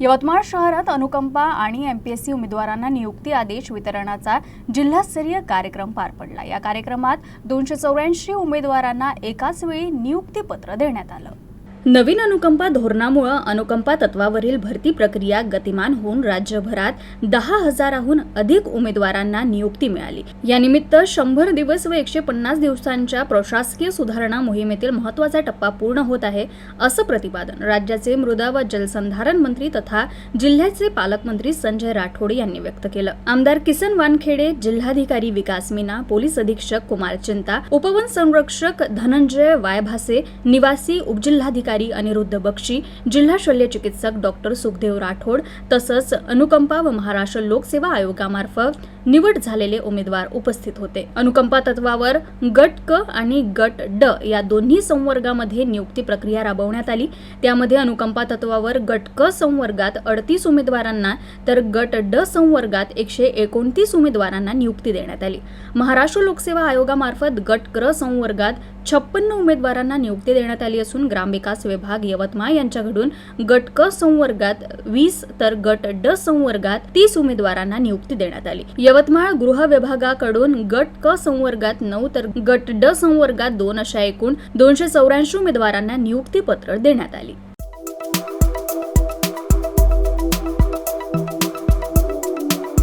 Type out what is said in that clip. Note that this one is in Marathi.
यवतमाळ शहरात अनुकंपा आणि एम पी एस सी उमेदवारांना नियुक्ती आदेश वितरणाचा जिल्हास्तरीय कार्यक्रम पार पडला. या कार्यक्रमात दोनशे चौऱ्याऐंशी उमेदवारांना एकाच वेळी नियुक्तीपत्र देण्यात आलं. नवीन अनुकंपा धोरणामुळं अनुकंपा तत्वावरील भरती प्रक्रिया गतिमान होऊन राज्यभरात दहा हजाराहून अधिक उमेदवारांना नियुक्ती मिळाली. यानिमित्त शंभर दिवस व एकशे पन्नास दिवसांच्या प्रशासकीय सुधारणा मोहिमेतील महत्त्वाचा टप्पा पूर्ण होत आहे असं प्रतिपादन राज्याचे मृदा व जलसंधारण मंत्री तथा जिल्ह्याचे पालकमंत्री संजय राठोड यांनी व्यक्त केलं. आमदार किसन वानखेडे जिल्हाधिकारी विकास मीना पोलीस अधीक्षक कुमार चिंता उपवन संरक्षक धनंजय वायभासे निवासी उपजिल्हाधिकारी अनिरुद्ध बक्षी जिल्हा शल्य चिकित्सक डॉक्टर सुखदेव राठोड तसंच अनुकंपा व महाराष्ट्र लोकसेवा आयोगामार्फत निवड झालेले उमेदवार उपस्थित होते. अनुकंपा तत्वावर गट क आणि गट ड या दोन्ही संवर्गामध्ये नियुक्ती प्रक्रिया राबवण्यात आली. त्यामध्ये अनुकंपा तत्वावर गट क संवर्गात अडतीस उमेदवारांना तर गट ड संवर्गात एकशे एकोणतीस उमेदवारांना नियुक्ती देण्यात आली. महाराष्ट्र लोकसेवा आयोगामार्फत गट क्र संवर्गात छप्पन्न उमेदवारांना नियुक्ती देण्यात आली असून ग्रामविकास विभाग यवतमाळ यांच्याकडून गट क संवर्गात वीस तर गट ड संवर्गात तीस उमेदवारांना नियुक्ती देण्यात आली. यवतमाळ गृह विभागाकडून गट क संवर्गात नऊ तर गट ड संवर्गात दोन अशा एकूण दोनशे चौऱ्याऐंशी उमेदवारांना नियुक्तीपत्र देण्यात आली.